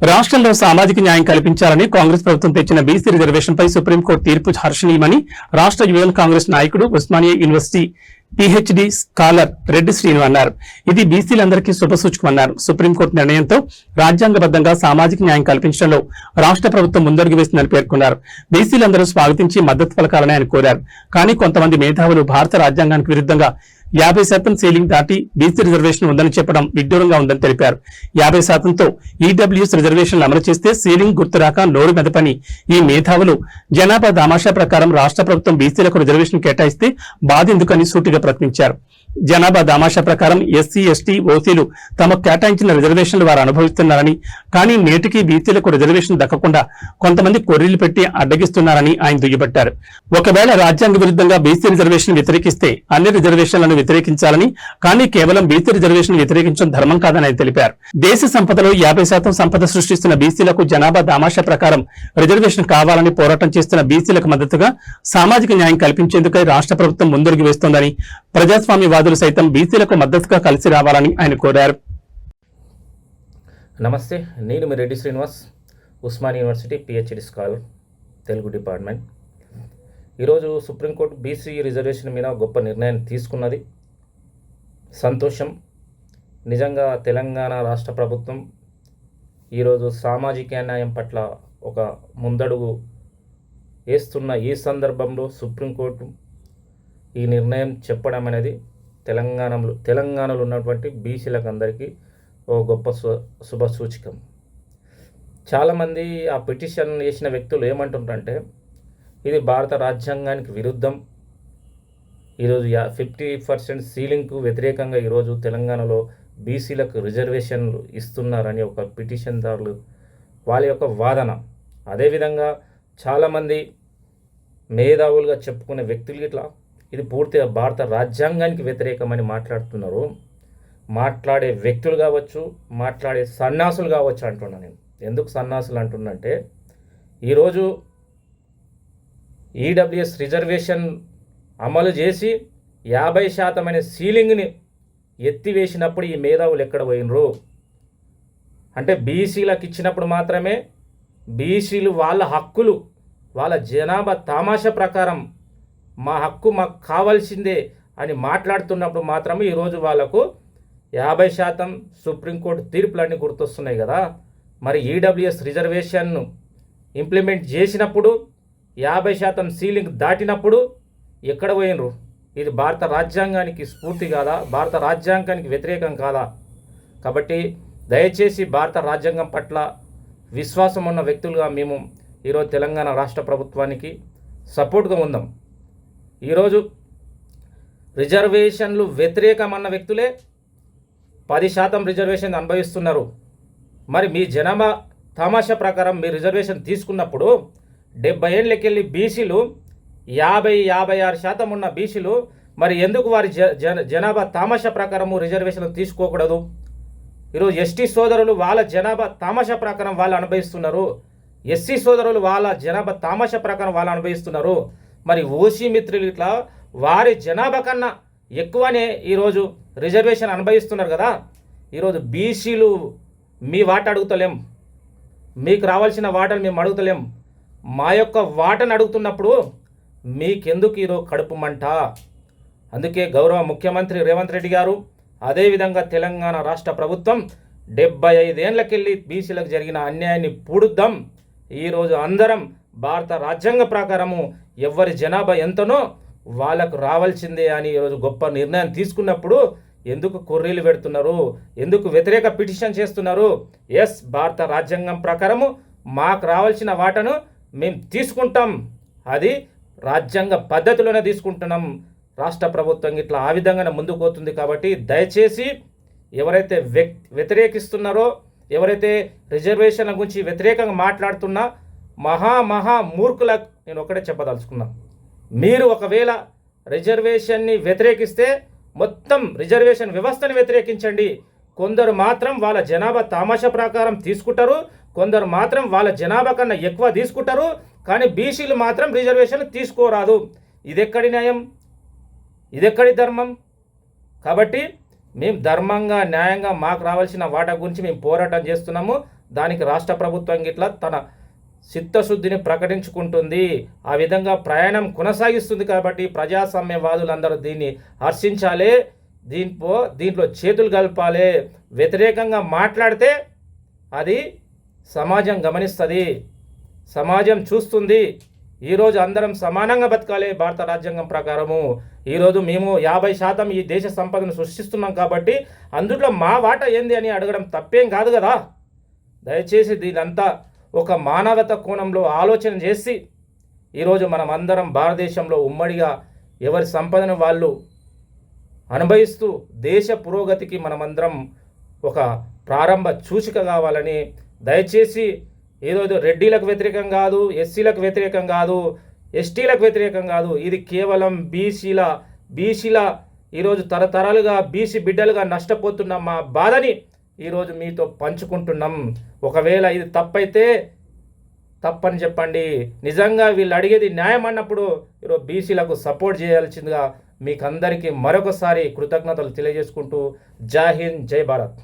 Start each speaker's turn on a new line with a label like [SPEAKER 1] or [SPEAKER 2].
[SPEAKER 1] రాష్ట్రంలో సామాజిక న్యాయం కల్పించాలని కాంగ్రెస్ ప్రభుత్వం తెచ్చిన బీసీ రిజర్వేషన్ పై సుప్రీంకోర్టు తీర్పు హర్షణీయమని రాష్ట్ర యువన్ కాంగ్రెస్ నాయకుడు Osmania university PhD scholar Reddy Srinu అన్నారు. ఇది బీసీలందరికీ శుభసూచకమన్నారు. సుప్రీంకోర్టు నిర్ణయంతో రాజ్యాంగబద్ధంగా సామాజిక న్యాయం కల్పించడంలో రాష్ట్ర ప్రభుత్వం ముందడుగు వేసిందని పేర్కొన్నారు. బీసీలందరూ స్వాగతించి మద్దతు పలకాలని ఆయన కోరారు. కానీ కొంతమంది మేధావులు భారత రాజ్యాంగానికి విరుద్ధంగా యాభై శాతం సీలింగ్ దాటి బీసీ రిజర్వేషన్ ఉందని చెప్పడం విడ్డూరంగా ఉందని తెలిపారు. యాభై శాతంతో ఈడబ్ల్యూఎస్ రిజర్వేషన్లు అమలు చేస్తే సీలింగ్ గుర్తురాక నోరు మెదపని. ఈ మేధావులు జనాభా దామాషా ప్రకారం రాష్ట్ర ప్రభుత్వం బీసీలకు రిజర్వేషన్ కేటాయిస్తే బాధెందుకని సూటిగా ప్రశ్నించారు. జనాభా దామాషా ప్రకారం ఎస్సీ ఎస్టీ ఓసీలు తమకు కేటాయించిన రిజర్వేషన్లు వారు అనుభవిస్తున్నారని కానీ నేటికి బీసీలకు రిజర్వేషన్ దక్కకుండా కొంతమంది కొర్రీలు పెట్టి అడ్డగిస్తున్నారని ఆయన దుయ్యబట్టారు. ఒకవేళ రాజ్యాంగ విరుద్ధంగా బీసీ రిజర్వేషన్ వ్యతిరేకిస్తే అన్ని రిజర్వేషన్లను వ్యతిరేకించాలని కానీ కేవలం బీసీ రిజర్వేషన్ వ్యతిరేకించడం ధర్మం కాదని ఆయన తెలిపారు. దేశ సంపదలో యాభై శాతం సంపద సృష్టిస్తున్న బీసీలకు జనాభా దామాషా ప్రకారం రిజర్వేషన్ కావాలని పోరాటం చేస్తున్న బీసీలకు మద్దతుగా సామాజిక న్యాయం కల్పించేందుకై రాష్ట్ర ప్రభుత్వం ముందడుగు వేస్తోందని ప్రజాస్వామ్యవాదులు సైతం బీసీలకు మద్దతుగా కలిసి రావాలని ఆయన కోరారు.
[SPEAKER 2] నమస్తే నేను మీ Reddy Srinivas Osman university PhD scholar Telugu department. ఈరోజు సుప్రీంకోర్టు బీసీ రిజర్వేషన్ మీద గొప్ప నిర్ణయం తీసుకున్నది. సంతోషం. నిజంగా తెలంగాణ రాష్ట్ర ప్రభుత్వం ఈరోజు సామాజిక న్యాయం పట్ల ఒక ముందడుగు వేస్తున్న ఈ సందర్భంలో సుప్రీంకోర్టు ఈ నిర్ణయం చెప్పడం అనేది తెలంగాణలో తెలంగాణలో ఉన్నటువంటి బీసీలకు అందరికీ ఓ గొప్ప శుభ సూచకం చాలామంది ఆ పిటిషన్ చేసిన వ్యక్తులు ఏమంటుంటారంటే ఇది భారత రాజ్యాంగానికి విరుద్ధం. ఈరోజు యా ఫిఫ్టీ పర్సెంట్ సీలింగ్కు వ్యతిరేకంగా ఈరోజు తెలంగాణలో బీసీలకు రిజర్వేషన్లు ఇస్తున్నారని ఒక పిటిషన్దారులు వాళ్ళ యొక్క వాదన. అదేవిధంగా చాలామంది మేధావులుగా చెప్పుకునే వ్యక్తులు ఇట్లా ఇది పూర్తిగా భారత రాజ్యాంగానికి వ్యతిరేకమని మాట్లాడుతున్నారు. మాట్లాడే వ్యక్తులు కావచ్చు మాట్లాడే సన్యాసులు కావచ్చు అంటున్నాను నేను. ఎందుకు సన్యాసులు అంటున్నంటే ఈరోజు ఈడబ్ల్యూఎస్ రిజర్వేషన్ అమలు చేసి యాభై శాతమైన సీలింగ్ని ఎత్తివేసినప్పుడు ఈ మేధావులు ఎక్కడ పోయినరు? అంటే బీసీలకు ఇచ్చినప్పుడు మాత్రమే బీసీలు వాళ్ళ హక్కులు వాళ్ళ జనాభా తామాషా ప్రకారం మా హక్కు మాకు కావాల్సిందే అని మాట్లాడుతున్నప్పుడు మాత్రమే ఈరోజు వాళ్ళకు యాభై శాతం సుప్రీంకోర్టు తీర్పులన్నీ గుర్తొస్తున్నాయి కదా. మరి ఈడబ్ల్యూఎస్ రిజర్వేషన్ను ఇంప్లిమెంట్ చేసినప్పుడు యాభై శాతం సీలింగ్ దాటినప్పుడు ఎక్కడ పోయినరు? ఇది భారత రాజ్యాంగానికి స్ఫూర్తి కాదా? భారత రాజ్యాంగానికి వ్యతిరేకం కాదా? కాబట్టి దయచేసి భారత రాజ్యాంగం పట్ల విశ్వాసం ఉన్న వ్యక్తులుగా మేము ఈరోజు తెలంగాణ రాష్ట్ర ప్రభుత్వానికి సపోర్ట్గా ఉందాం. ఈరోజు రిజర్వేషన్లు వ్యతిరేకమన్న వ్యక్తులే పది శాతం రిజర్వేషన్ అనుభవిస్తున్నారు. మరి మీ జనాభా తమాషా ప్రకారం మీ రిజర్వేషన్ తీసుకున్నప్పుడు డెబ్బై ఏళ్ళకెళ్ళి బీసీలు యాభై యాభై ఆరు శాతం ఉన్న బీసీలు మరి ఎందుకు వారి జ జన జనాభా తామస ప్రకారము రిజర్వేషన్ తీసుకోకూడదు? ఈరోజు ఎస్టీ సోదరులు వాళ్ళ జనాభా తామస ప్రకారం వాళ్ళు అనుభవిస్తున్నారు. ఎస్సీ సోదరులు వాళ్ళ జనాభా తామస ప్రకారం వాళ్ళు అనుభవిస్తున్నారు. మరి ఓసీ మిత్రులు ఇట్లా వారి జనాభా కన్నా ఎక్కువనే ఈరోజు రిజర్వేషన్ అనుభవిస్తున్నారు కదా. ఈరోజు బీసీలు మీ వాట అడుగుతలేం. మీకు రావాల్సిన వాటలు మేము అడుగుతలేం. మా యొక్క వాటను అడుగుతున్నప్పుడు మీకెందుకు ఈరోజు కడుపు మంట? అందుకే గౌరవ ముఖ్యమంత్రి రేవంత్ రెడ్డి గారు అదేవిధంగా తెలంగాణ రాష్ట్ర ప్రభుత్వం డెబ్బై ఐదేళ్ళకెళ్ళి బీసీలకు జరిగిన అన్యాయాన్ని పూడుద్దాం. ఈరోజు అందరం భారత రాజ్యాంగ ప్రకారము ఎవరి జనాభా ఎంతనో వాళ్ళకు రావాల్సిందే అని ఈరోజు గొప్ప నిర్ణయం తీసుకున్నప్పుడు ఎందుకు కొర్రీలు పెడుతున్నారు? ఎందుకు వ్యతిరేక పిటిషన్ చేస్తున్నారు? ఎస్ భారత రాజ్యాంగం ప్రకారము మాకు రావాల్సిన వాటను మేము తీసుకుంటాం. అది రాజ్యాంగ పద్ధతిలోనే తీసుకుంటున్నాం. రాష్ట్ర ప్రభుత్వం ఇట్లా ఆ విధంగానే ముందుకు పోతుంది కాబట్టి దయచేసి ఎవరైతే వ్యతిరేకిస్తున్నారో ఎవరైతే రిజర్వేషన్ల గురించి వ్యతిరేకంగా మాట్లాడుతున్నా మహా మహా మూర్ఖులకు నేను ఒకటే చెప్పదలుచుకున్నా. మీరు ఒకవేళ రిజర్వేషన్ని వ్యతిరేకిస్తే మొత్తం రిజర్వేషన్ వ్యవస్థను వ్యతిరేకించండి. కొందరు మాత్రం వాళ్ళ జనాభా తామాషా ప్రకారం తీసుకుంటారు కొందరు మాత్రం వాళ్ళ జనాభా కన్నా ఎక్కువ తీసుకుంటారు కానీ బీసీలు మాత్రం రిజర్వేషన్ తీసుకోరాదు. ఇదెక్కడి న్యాయం? ఇదెక్కడి ధర్మం? కాబట్టి మేము ధర్మంగా న్యాయంగా మాకు రావాల్సిన వాటా గురించి మేము పోరాటం చేస్తున్నాము. దానికి రాష్ట్ర ప్రభుత్వం గిట్ల తన చిత్తశుద్ధిని ప్రకటించుకుంటుంది. ఆ విధంగా ప్రయాణం కొనసాగిస్తుంది కాబట్టి ప్రజాస్వామ్యవాదులందరూ దీన్ని హర్షించాలి. దీంట్లో దీంట్లో చేతులు కలపాలి వ్యతిరేకంగా మాట్లాడితే అది సమాజం గమనిస్తుంది. సమాజం చూస్తుంది. ఈరోజు అందరం సమానంగా బతకాలి భారత రాజ్యాంగం ప్రకారము. ఈరోజు మేము యాభై శాతం ఈ దేశ సంపదను సృష్టిస్తున్నాం కాబట్టి అందులో మా వాటా ఏంది అని అడగడం తప్పేం కాదు కదా. దయచేసి దీనంతా ఒక మానవత కోణంలో ఆలోచన చేసి ఈరోజు మనం అందరం భారతదేశంలో ఉమ్మడిగా ఎవరి సంపదను వాళ్ళు అనుభవిస్తూ దేశ పురోగతికి మనమందరం ఒక ప్రారంభ సూచిక కావాలని దయచేసి ఏదో ఏదో రెడ్డీలకు వ్యతిరేకం కాదు ఎస్సీలకు వ్యతిరేకం కాదు ఎస్టీలకు వ్యతిరేకం కాదు. ఇది కేవలం బీసీల బీసీల ఈరోజు తరతరాలుగా బీసీ బిడ్డలుగా నష్టపోతున్న మా బాధని ఈరోజు మీతో పంచుకుంటున్నాం. ఒకవేళ ఇది తప్పైతే తప్పని చెప్పండి. నిజంగా వీళ్ళు అడిగేది న్యాయం అన్నప్పుడు ఈరోజు బీసీలకు సపోర్ట్ చేయాల్సిందిగా మీకందరికీ మరొకసారి కృతజ్ఞతలు తెలియజేసుకుంటూ జై హింద్ జై భారత్.